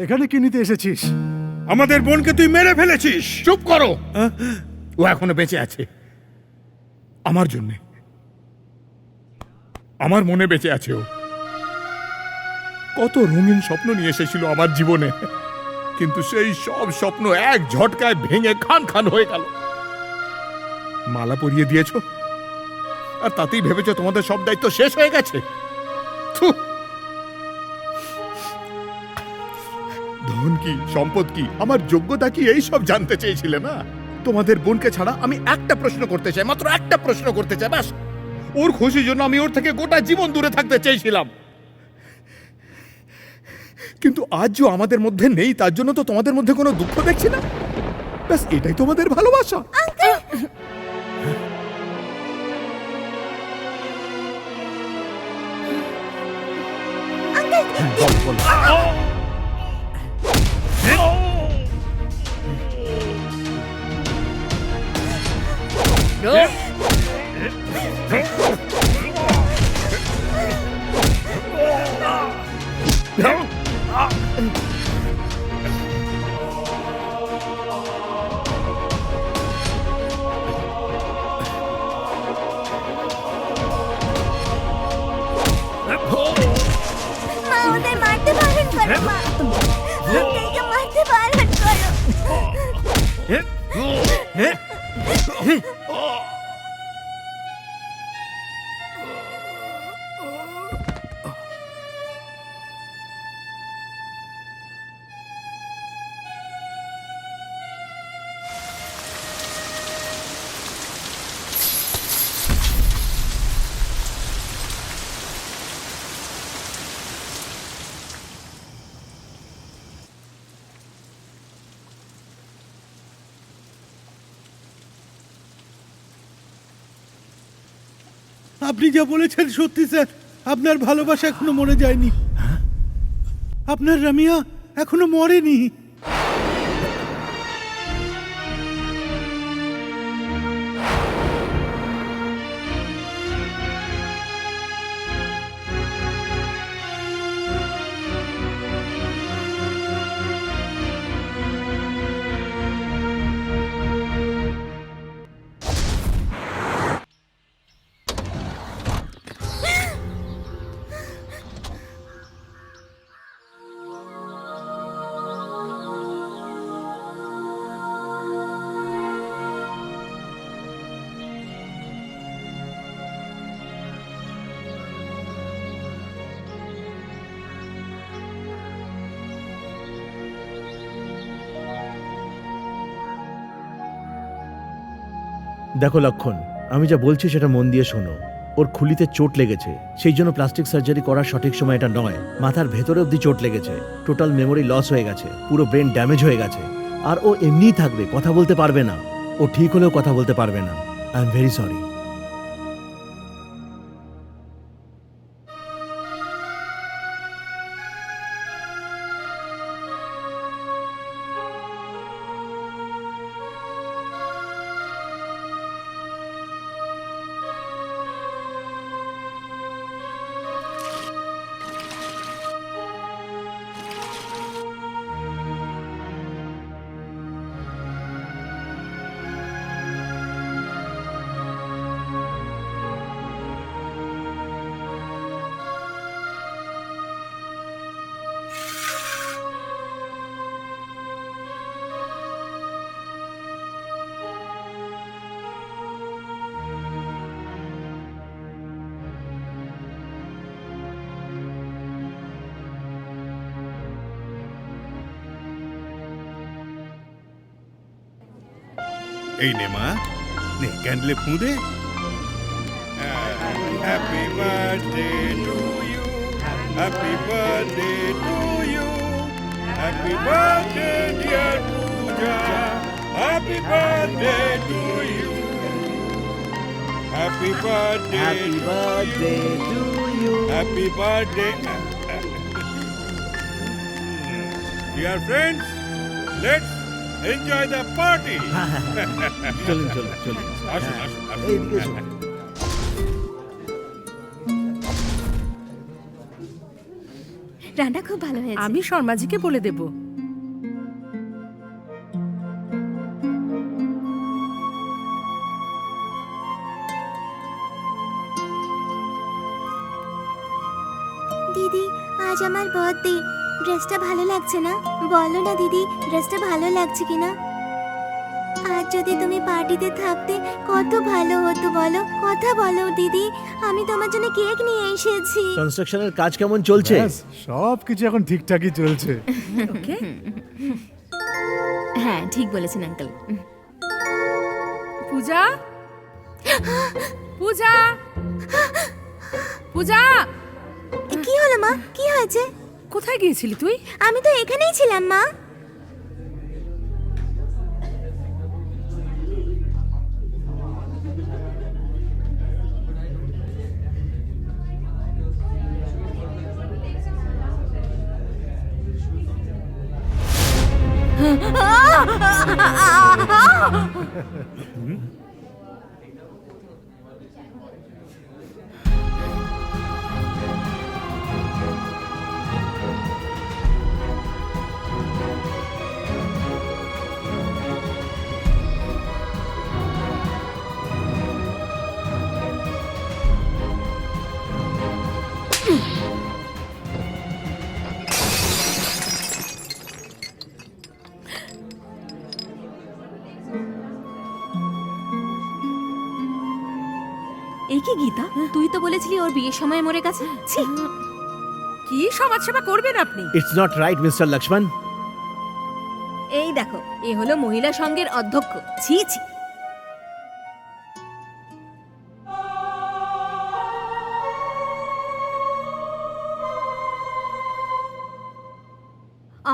এখানে কি নিতে এসেছিস? আমাদের বোনকে তুই মেরে ফেলেছিস। চুপ করো। ও এখনও বেঁচে আছে। আমার জন্যে। আমার মনে বেঁচে আছে ও। কত রঙিন স্বপ্ন নিয়ে এসেছিল আমার জীবনে। কিন্তু সেই সব স্বপ্ন এক ঝটকায় ভেঙে খান খান হয়ে গেল। মালা পরিয়ে দিয়েছ? আর তাতেই ভেবেছো তোমাদের সব দায়িত্ব শেষ হয়ে গেছে? থু! ধন কি সম্পদ কি আমার যোগ্যতা কি এই সব জানতে চেয়েছিলে না? তোমাদের বোনকে ছাড়া আমি একটা প্রশ্ন করতে চাই মাত্র একটা প্রশ্ন করতে চাই ব্যাস ওর খুশির জন্য আমি ওর থেকে গোটা জীবন দূরে থাকতে চেয়েছিলাম। কিন্তু আজ যে আমাদের মধ্যে নেই তার জন্য তো তোমাদের মধ্যে কোনো দুঃখ দেখছি না। ব্যাস এটাই তোমাদের ভালোবাসা। মা করো মা আঙ্কেলকে মারতে বারণ করো আপনি যা বলেছেন সত্যি স্যার। আপনার ভালোবাসা এখনও মরে যায়নি। আপনার রামিয়া এখনও মরেনি। দেখো লক্ষণ, আমি যা বলছি সেটা মন দিয়ে শোনো। ওর খুলিতে চোট লেগেছে। সেই জন্য প্লাস্টিক সার্জারি করার সঠিক সময় এটা নয়। মাথার ভেতরে অবধি চোট লেগেছে। টোটাল মেমোরি লস হয়ে গেছে। পুরো ব্রেন ড্যামেজ হয়ে গেছে। আর ও এমনিই থাকবে, কথা বলতে পারবে না। ও ঠিক হলেও কথা বলতে পারবে না। আই এম ভেরি সরি এই নে মা নে ক্যান্ডেলে ফুঁ দে happy birthday to you happy birthday to you happy birthday dear Puja happy birthday to you happy birthday happy birthday to you happy birthday dear friends let's enjoy the party চলুন চলুন চলুন। আসুন আসুন আসুন। এইদিকে এসো। রান্না খুব ভালো হয়েছে। আমি শর্মাজিকে বলে দেব। দিদি আজ আমার বার্থডে ড্রেসটা ভালো লাগছে না? বলো না দিদি ড্রেসটা ভালো লাগছে কিনা? আর যদি তুমি পার্টিতে থাকতে কত ভালো হতো বলো? কথা বলো দিদি আমি তোমার জন্য কেক নিয়ে এসেছি। কনস্ট্রাকশনের কাজ কেমন চলছে? সব কিছু এখন ঠিকঠাকই চলছে। ওকে হ্যাঁ ঠিক বলেছেন আঙ্কেল পূজা? পূজা? পূজা? কি হলো মা? কি হয়েছে? কোথায় গিয়েছিলি তুই? আমি তো এখানেই ছিলাম মা। এই কি গীতা? তুই তো বলেছিলি ওর বিয়ের সময় মরে গেছে। ছি। কি সমাজসেবা করবেন আপনি? It's not right mister Lakshman এই দেখো এ হলো মহিলা সংঘের অধ্যক্ষ। ছি ছি।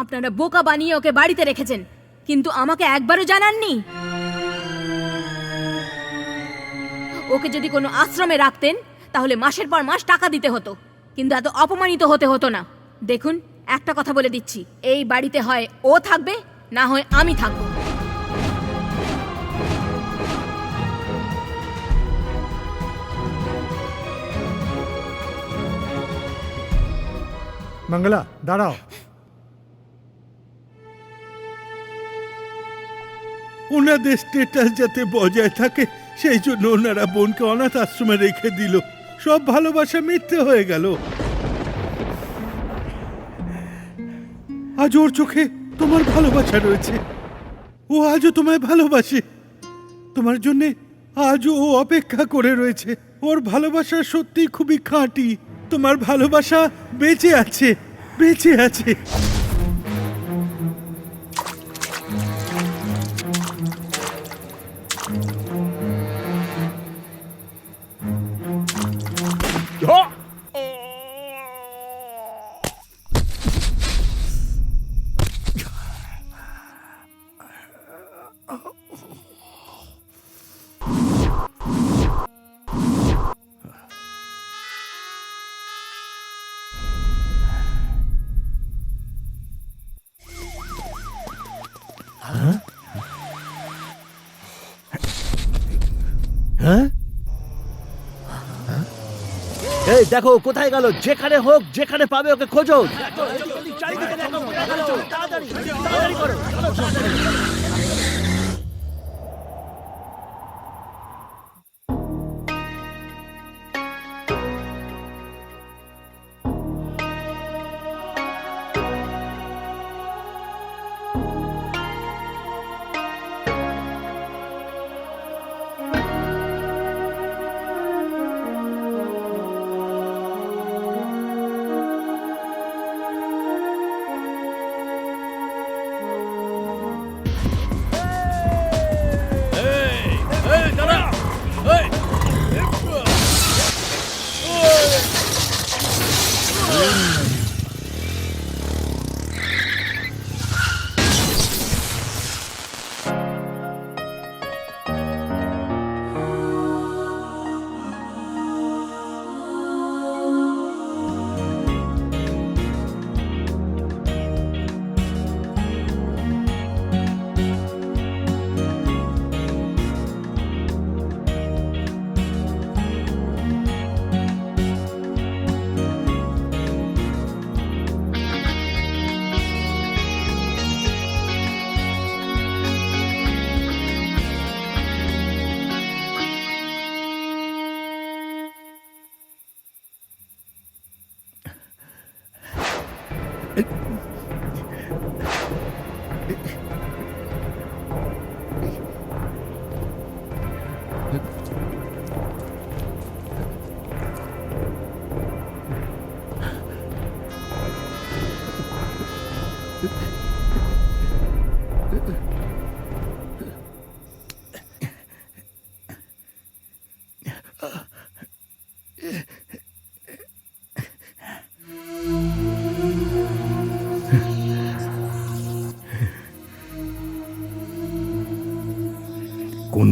আপনারা বোকা বানিয়ে ওকে বাড়িতে রেখেছেন কিন্তু আমাকে একবারও জানাননি। ওকে যদি কোনো আশ্রমে রাখতেন, তাহলে মাসের পর মাস টাকা দিতে হতো। কিন্তু এত অপমানিত হতে হতো না। দেখুন, একটা কথা বলে দিচ্ছি। এই বাড়িতে হয় ও থাকবে, না হয় আমি থাকব। মঙ্গলা, দাঁড়াও। ওনাদের স্টেটাস যাতে বজায় থাকে সেই জন্য ওনারা বোনকে অনাথ আশ্রমে রেখে দিল। সব ভালোবাসা মিথ্যে হয়ে গেল। আজ ওর চোখে তোমার ভালোবাসা রয়েছে। ও আজও তোমায় ভালোবাসে। তোমার জন্যে আজও ও অপেক্ষা করে রয়েছে। ওর ভালোবাসা সত্যি খুবই খাঁটি। তোমার ভালোবাসা বেঁচে আছে বেঁচে আছে। এই দেখো কোথায় গেল যেখানে হোক যেখানে পাবে ওকে খোঁজো? তাড়াতাড়ি, তাড়াতাড়ি করো,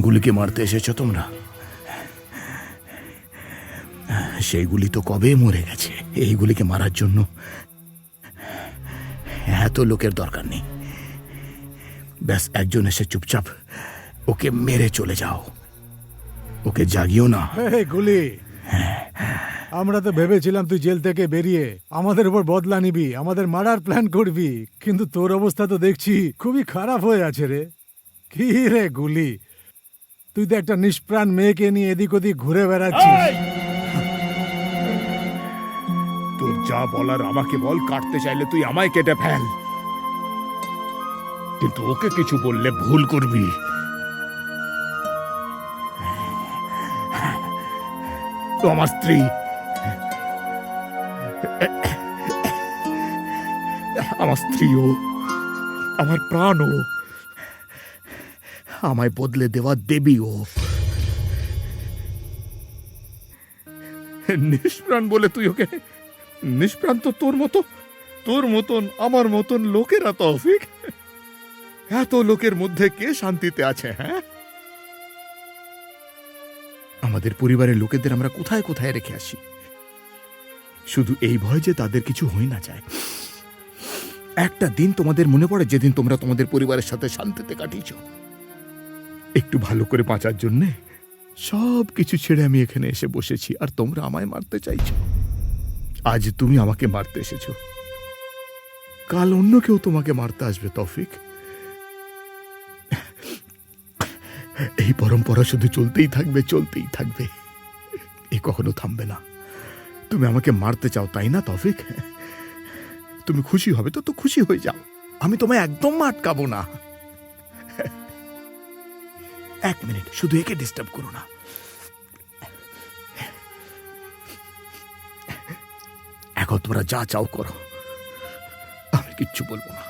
কোনগুলিকে মারতে এসেছ তোমরা? সেইগুলি তো কবে মরে গেছে? এইগুলিকে মারার জন্য এত লোকের দরকার নেই। ব্যাস, একজন এসে চুপচাপ ওকে মেরে চলে যাও। ওকে জাগিও না। গুলি! আমরা তো ভেবেছিলাম তুই জেল থেকে বেরিয়ে আমাদের উপর বদলা নিবি, আমাদের মারার প্ল্যান করবি, কিন্তু তোর অবস্থা তো দেখছি খুবই খারাপ হয়ে আছে রে। কি রে, গুলি! তুই তো একটা নিষ্প্রাণ মেয়েকে নিয়ে এদিক ওদিক ঘুরে বেড়াচ্ছিস। তোর যা বলার আমাকে বল কাটতে চাইলে তুই আমায় কেটে ফেল। কিন্তু ওকে কিছু বললে ভুল করবি। তো আমার স্ত্রী। আমার স্ত্রীও আমার প্রাণও। আমায় বদলে দেওয়া দেবীও। নিষ্প্রাণ বলে তুই ওকে নিষ্প্রাণ তো তোর মতো, তোর মতন, আমার মতন লোকেরা তৌফিক এত লোকের মধ্যে কে শান্তিতে আছে হ্যাঁ? আমাদের পরিবারের লোকেদের আমরা কোথায় কোথায় রেখে আসি? শুধু এই ভয় যে তাদের কিছু হয়ে না যায়। একটা দিন তোমাদের মনে পড়ে, যেদিন তোমরা তোমাদের পরিবারের সাথে শান্তিতে কাটিয়েছ। একটু ভালো করে বাঁচার জন্যে সব কিছু ছেড়ে আমি এখানে এসে বসেছি, আর তোমরা আমায় মারতে চাইছো। আজ তুমি আমাকে মারতে এসেছ। কাল অন্য কেউ তোমাকে মারতে আসবে, তৌফিক। এই পরম্পরা শুধু চলতেই থাকবে চলতেই থাকবে। এ কখনো থামবে না। তুমি আমাকে মারতে চাও, তাই না, তৌফিক? তুমি খুশি হবে তো তো খুশি হয়ে যাও। আমি তোমায় একদম আটকাবো না। এক মিনিট, শুধু একে ডিস্টার্ব করো না। এখন তোমরা যা চাও করো। আমি কিচ্ছু বলব না।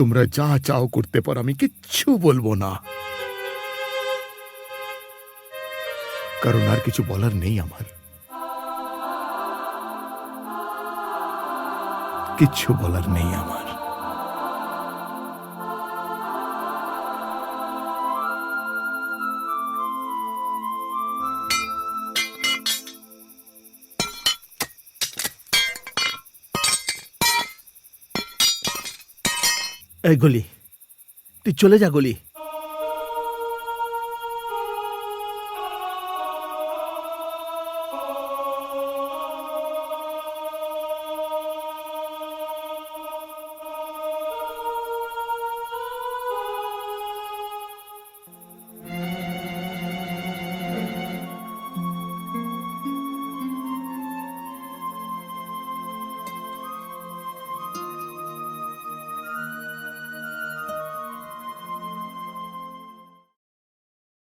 তোমরা যা চাও করতে পারো, আমি কিচ্ছু বলব না। কারণ আর কিছু বলার নেই আমার। কিচ্ছু বলার নেই আমার। এই গলি। তুই চলে যা গলি।